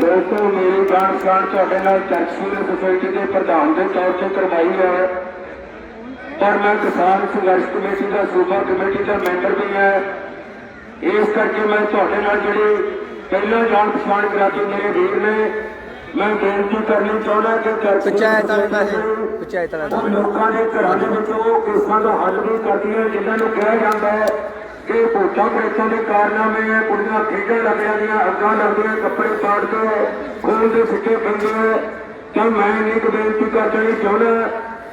ਦੋਸਤੋ ਮੇਰੀ ਜਾਣ ਪਛਾਣ ਤੁਹਾਡੇ ਨਾਲ ਚਰਚੀ ਸੁਸਾਇਟੀ ਦੇ ਪ੍ਰਧਾਨ ਦੇ ਤੌਰ ਤੇ ਕਰਵਾਈ ਹੈ। ਪਰ ਮੈਂ ਕਿਸਾਨ ਸੰਘਰਸ਼ ਕਮੇਟੀ ਦਾ ਸੂਬਾ ਕਮੇਟੀ ਦਾ ਮੈਂਬਰ ਵੀ ਹਾਂ। ਇਸ ਕਰਕੇ ਮੈਂ ਤੁਹਾਡੇ ਨਾਲ ਜਿਹੜੀ ਪਹਿਲਾਂ ਜਾਣ ਪਛਾਣ ਕਰਾਤੀ ਮੇਰੇ ਵੀਰ ਨੇ ਮੈਂ ਬੇਨਤੀ ਕਰਨੀ ਚਾਹੁੰਦਾ ਕਿ ਪੰਚਾਇਤ ਵਾਲੇ ਪੈਸੇ ਪੰਚਾਇਤ ਵਾਲੇ ਲੋਕਾਂ ਦੇ ਘਰਾਂ ਦੇ ਵਿੱਚ ਉਹ ਕੇਸਾਂ ਦਾ ਹੱਲ ਵੀ ਕਰਦੀਆਂ ਜਿਨ੍ਹਾਂ ਨੂੰ ਕਿਹਾ ਜਾਂਦਾ ਹੈ ਕਿ ਭੂਤਾਂ ਪ੍ਰੇਤਾਂ ਦੇ ਕਾਰਨਾਮੇ ਹੈ। ਕੁੜੀਆਂ ਖੇਡਣ ਲੱਗ ਜਾਂਦੀਆਂ ਅੱਗਾਂ ਲੱਗਦੀਆਂ ਕੱਪੜੇ ਪਾੜ ਕੇ ਖੂਨ ਦੇ ਸਿੱਕੇ ਪੈਂਦੇ ਤਾਂ ਮੈਂ ਇੱਕ ਬੇਨਤੀ ਕਰ ਦੇਣੀ ਚਾਹੁੰਦਾ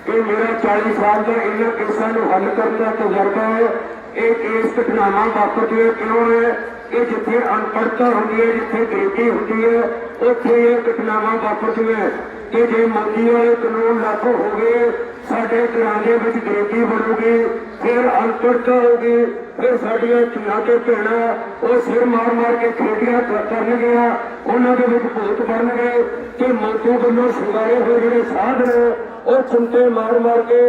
ਕਿ ਮੇਰਾ 40 ਸਾਲ ਦਾ ਇਹਨਾਂ ਕੇਸਾਂ ਨੂੰ ਹੱਲ ਕਰਨ ਦਾ ਤਜਰਬਾ ਹੈ। ਇਹ ਕੇਸ ਘਟਨਾਵਾਂ ਵਾਪਰਦੀਆਂ ਕਿਉਂ ਹੈ ਇਹ ਜਿੱਥੇ ਅਨਪੜਤਾ ਹੁੰਦੀ ਹੈ, ਜਿੱਥੇ ਗਰੀਬੀ ਹੁੰਦੀ ਹੈ, ਉੱਥੇ ਇਹ ਘਟਨਾਵਾਂ ਵਾਪਰਦੀਆਂ। ਕਿ ਜੇ ਮੰਗੀ ਵਾਲੇ ਕਾਨੂੰਨ ਲਾਗੂ ਹੋ ਗਏ ਸਾਡੇ ਘਰਾਂ ਦੇ ਵਿੱਚ ਗਰੀਬੀ ਬਣੂਗੀ, ਫਿਰ ਅਨਪੜ੍ਹਤਾ ਹੋਊਗੀ ਫਿਰ ਸਾਡੀਆਂ ਧੀਆਂ ਤੇ ਭੈਣਾਂ, ਉਹ ਸਿਰ ਮਾਰ ਮਾਰ ਕੇ ਖੇਡੀਆਂ ਕਰਨਗੀਆਂ, ਉਹਨਾਂ ਦੇ ਵਿੱਚ ਭੂਤ ਬਣਨਗੇ ਕਿ ਮੋਤੂ ਵੱਲੋਂ ਸ਼ਿੰਗਾਰੇ ਹੋਏ ਜਿਹੜੇ ਸਾਧ ਨੇ, ਉਹ ਚਿੰਤੇ ਮਾਰ ਮਾਰ ਕੇ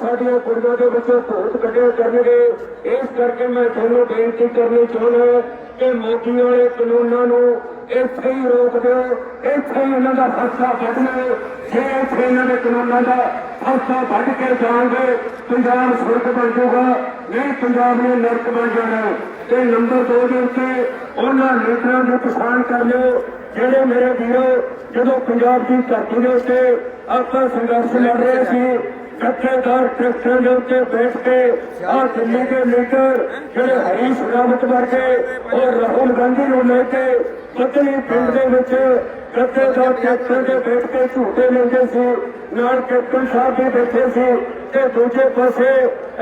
ਸਾਡੀਆਂ ਕੁੜੀਆਂ ਦੇ ਵਿੱਚੋਂ ਭੂਤ ਕੱਢਿਆ ਕਰਨਗੇ। ਇਸ ਕਰਕੇ ਮੈਂ ਤੁਹਾਨੂੰ ਬੇਨਤੀ ਕਰਨੀ ਚਾਹੁੰਦਾ ਕਿ ਮੋਦੀ ਵਾਲੇ ਕਾਨੂੰਨਾਂ ਨੂੰ ਇੱਥੇ ਹੀ ਰੋਕ ਦਿਓ, ਇੱਥੇ ਹੀ ਇਹਨਾਂ ਦਾ ਫਸਾ ਵੱਢ ਲਓ ਜੇ ਇੱਥੇ ਇਹਨਾਂ ਦੇ ਕਾਨੂੰਨਾਂ ਦਾ ਫਸਾ ਵੱਢ ਕੇ ਜਾਣਗੇ, ਪੰਜਾਬ ਸੁਰਗ ਬਣ ਜਾਊਗਾ। ਨਹੀਂ, ਪੰਜਾਬ ਨੇ ਨਰਕ ਬਣ ਜਾਣਾ ਤੇ ਨੰਬਰ 2 ਦੇ ਉੱਤੇ ਉਹਨਾਂ ਲੀਡਰਾਂ ਨੂੰ ਪਛਾਣ ਕਰ ਲਿਓ। ਜਿਹੜੇ ਮੇਰੇ ਵੀਰੋ, ਜਦੋਂ ਪੰਜਾਬ ਦੀ ਧਰਤੀ ਦੇ ਉੱਤੇ ਆਪਾਂ ਸੰਘਰਸ਼ ਲੜ ਰਹੇ ਸੀ, ਜਥੇਦਾਰ ਟਰੈਕਟਰ ਦੇ ਉੱਤੇ ਬੈਠ ਕੇ ਆਹ ਦਿੱਲੀ ਦੇ ਲੀਡਰ ਜਿਹੜੇ ਹਰੀਸ਼ ਰਾਵਤ ਵਰਗੇ ਔਰ ਰਾਹੁਲ ਗਾਂਧੀ ਨੂੰ ਲੈ ਕੇ ਪਤਨੀ ਪਿੰਡ ਦੇ ਵਿੱਚ ਜਥੇਦਾਰ ਟਰੈਕਟਰ ਦੇ ਬੈਠ ਕੇ ਝੂਟੇ ਲੈਂਦੇ ਸੀ ਨਾਲ ਕੈਪਟਨ ਸਾਹਿਬ ਵੀ ਬੈਠੇ ਸੀ ਤੇ ਦੂਜੇ ਪਾਸੇ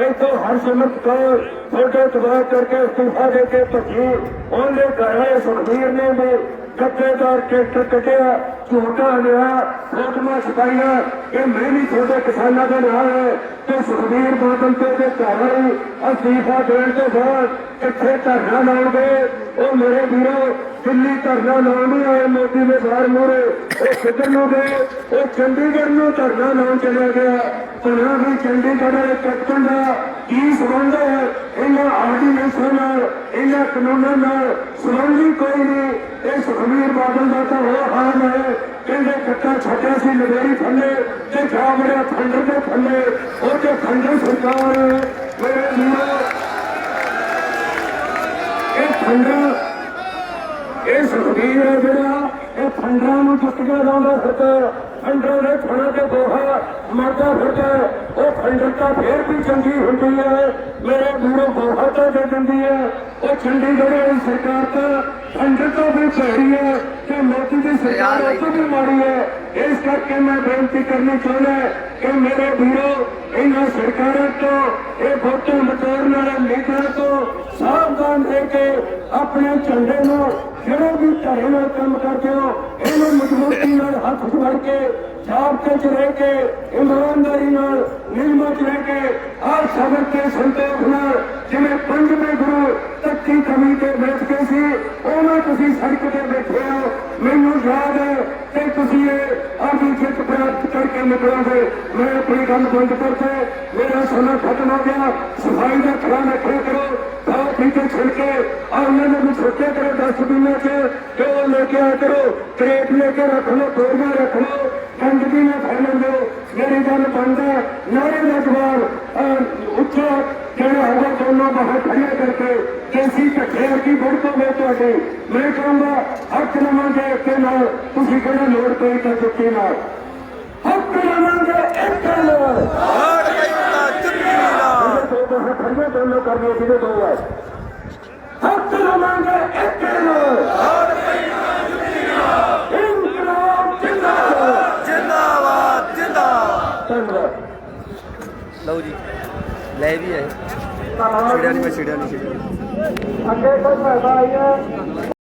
ਇੱਥੋਂ ਹਰਸਿਮਰਤ ਕੌਰ ਫੋਟੋ ਤਬਾਹ ਕਰਕੇ ਅਸਤੀਫਾ ਦੇ ਕੇ ਭੱਜੀ। ਉਹਨੇ ਘਰ ਸੁਖਬੀਰ ਨੇ ਵੀ ਜਥੇਦਾਰ ਟਰੈਕਟਰ ਕੱਟਿਆ, ਝੂਟਾ ਲਿਆ ਫੋਟੋਆਂ ਛਪਾਈਆਂ, ਇਹ ਮੈਂ ਵੀ ਤੁਹਾਡੇ ਕਿਸਾਨਾਂ ਦੇ ਨਾਲ ਹੈ। ਤੇ ਸੁਖਬੀਰ ਬਾਦਲ ਤੇ ਦੇ ਘਰ ਅਸਤੀਫਾ ਦੇਣ ਤੋਂ ਬਾਅਦ ਕਿੱਥੇ ਧਰਨਾ ਲਾਉਣਗੇ। ਉਹ ਮੇਰੇ ਵੀਰੋ ਦਿੱਲੀ ਧਰਨਾ ਲਾਉਣ ਆਏ ਮੋਦੀ ਦੇ ਬਾਹਰ ਮੂਰੇ ਉਹ ਕਿੱਧਰ ਨੂੰ ਗਏ? ਉਹ ਚੰਡੀਗੜ੍ਹ ਨੂੰ ਧਰਨਾ ਲਾਉਣ ਚਲਿਆ ਗਿਆ। ਸੁਣਿਆ ਵੀ ਚੰਡੀਗੜ੍ਹ ਵਾਲੇ ਕੈਪਟਨ ਦਾ ਕੀ ਸੰਬੰਧ ਹੈ? ਇਹਨਾਂ ਆਰਡੀਨੈਂਸਾਂ ਨਾਲ, ਇਹਨਾਂ ਕਾਨੂੰਨਾਂ ਨਾਲ ਸੰਬੰਧ ਹੀ ਕੋਈ ਨਹੀਂ। ਇਹ ਸੁਖਬੀਰ ਬਾਦਲ ਦਾ ਤਾਂ ਉਹ ਹਾਲ ਹੈ। ਕਹਿੰਦੇ ਕੱਟਾ ਛੱਡਿਆ ਸੀ ਲਵੇਰੀ ਥੱਲੇ ਤੇ ਜਾ ਵੜਿਆ ਖੰਡਰ ਦੇ ਥੱਲੇ। ਉਹ ਤੇ ਖੰਡਰ ਸਰਕਾਰ ਹੈ। ਮੇਰੇ ਵੀਰੋ, ਇਹ ਖੰਡਰ ਇਹ ਜਿਹੜਾ ਇਹ ਫੰਡਰਾਂ ਨੂੰ ਚੁੱਕ ਕੇ ਲਾਉਂਦਾ ਫਿਰਦਾ ਫੰਡਰਾਂ ਦੇ ਥਣਾ ਤੇ ਦੋਹਾ ਮਰਦਾ ਫਿਰਦਾ ਉਹ ਫੰਡਰ ਤਾਂ ਫੇਰ ਵੀ ਚੰਗੀ ਹੁੰਦੀ ਹੈ। ਮੇਰੇ ਵੀਰੋ ਦੋਹਾ ਤਾਂ ਦੇ ਦਿੰਦੀ ਹੈ। ਉਹ ਚੰਡੀਗੜ੍ਹ ਵਾਲੀ ਸਰਕਾਰ ਤਾਂ ਫੰਡਰ ਤੋਂ ਵੀ ਭੈੜੀ ਹੈ ਤੇ ਮੋਦੀ ਦੀ ਸਰਕਾਰ ਉਹ ਤੋਂ ਵੀ ਮਾੜੀ ਹੈ। ਇਸ ਕਰਕੇ ਮੈਂ ਬੇਨਤੀ ਕਰਨੀ ਚਾਹੁੰਦਾ ਕਿ ਮੇਰੇ ਵੀਰੋ ਇਹਨਾਂ ਸਰਕਾਰਾਂ ਤੋਂ ਇਹ ਵੋਟਾਂ ਮਟੋਰਨ ਵਾਲੇ ਲੀਡਰਾਂ ਤੋਂ ਸਾਵਧਾਨ ਰਹਿ ਕੇ ਆਪਣੇ ਝੰਡੇ ਨੂੰ ਜਿਹੜੇ ਵੀ ਧੜੇ ਨਾਲ ਕੰਮ ਕਰਦੇ ਹੋ, ਇਹਨੂੰ ਮਜ਼ਬੂਤੀ ਨਾਲ ਹੱਥ ਫੜ ਕੇ ਸਾਬਤੇ ਚ ਰਹਿ ਕੇ, ਇਮਾਨਦਾਰੀ ਨਾਲ ਨਿਰਮਾ ਰਹਿ ਕੇ ਆਹ ਸਬਰ ਤੇ ਸੰਤੋਖ ਨਾਲ, ਜਿਵੇਂ ਪੰਜਵੇਂ ਗੁਰੂ ਤੱਕੀ ਕਮੀ ਤੇ ਬੈਠ ਕੇ ਸੀ ਉਹਨਾਂ ਤੁਸੀਂ ਸੜਕ ਤੇ ਬੈਠੇ ਹੋ। ਮੈਨੂੰ ਯਾਦ ਹੈ ਕਿ ਤੁਸੀਂ ਇਹ ਆਪਣੀ ਜਿੱਤ ਪ੍ਰਾਪਤ ਕਰਕੇ ਨਿਕਲੋਗੇ। ਮੈਂ ਆਪਣੀ ਗੱਲ ਬੰਦ ਕਰਕੇ ਮੇਰਾ ਸਮਾਂ ਖਤਮ ਹੋ ਗਿਆ ਸਫ਼ਾਈ ਦਾ ਖਿਆਲ ਰੱਖਿਆ ਕਰੋ ਖਾਓ ਪੀ ਕੇ ਔਰ ਉਹਨਾਂ ਨੂੰ ਛੁੱਟੇ ਕਰੋ ਡਸਟਬਿਨਾਂ 'ਚ ਤੇ ਲੈ ਕੇ ਆਇਆ ਕਰੋ, ਕਰੇਟ ਲੈ ਕੇ ਰੱਖ ਲਓ ਕੋਰਮਾ ਰੱਖ ਲਓ ਗੰਦਗੀ ਨਾ ਫੈਲਣ ਦਿਓ ਮੇਰੀ ਗੱਲ ਬੰਦ ਨਾਰੇ ਦਾ ਜਵਾਬ ਉੱਚਾ ਜਿਹੜਾ ਹੋਗਾ ਦੋਨੋਂ ਬਾਹਰ ਖੜੇ ਕਰਕੇ ਕੇਸੀ ਢੱਕੇ ਕੀ ਵੜਕੋ ਵੇ ਤੁਹਾਡੇ, ਮੈਂ ਕਹੂੰਗਾ, ਹੱਥ ਲਵਾਂਗੇ ਇੱਕੇ ਨਾਲ, ਤੁਸੀਂ ਕਿਹੜਾ ਲੋੜ ਪਈ ਤਾਂ ਜੁੱਤੀ ਨਾਲ। ਹੱਥ ਲਵਾਂਗੇ ਇੱਕੇ ਨਾਲ ਹਾੜ ਕੈਤਾ ਚੁੱਕੀ ਨਾ ਦੋ ਦੋ ਹੱਥ ਖੜੇ ਦੋਨੋਂ ਕਰਨੇ ਜਿਹਦੇ ਦੋ ਹੈ ਹੱਥ ਲਵਾਂਗੇ ਇੱਕੇ ਨਾਲ। ਹਾੜ ਕੈਤਾ ਇਨਕਲਾਬ ਜਿੰਦਾਬਾਦ। ਜਿੰਦਾਬਾਦ ਜਿੰਦਾਬਾਦ। ਧੰਨਵਾਦ। ਲਓ ਜੀ ਲੈ ਵੀ ਆਏ। ਛਿੜਿਆ ਨਹੀਂ ਮੈਂ ਛਿੜਿਆ ਨਹੀਂ ਛਿੜਿਆ ਅੱਗੇ ਕੋਈ ਫਾਇਦਾ ਆਇਆ?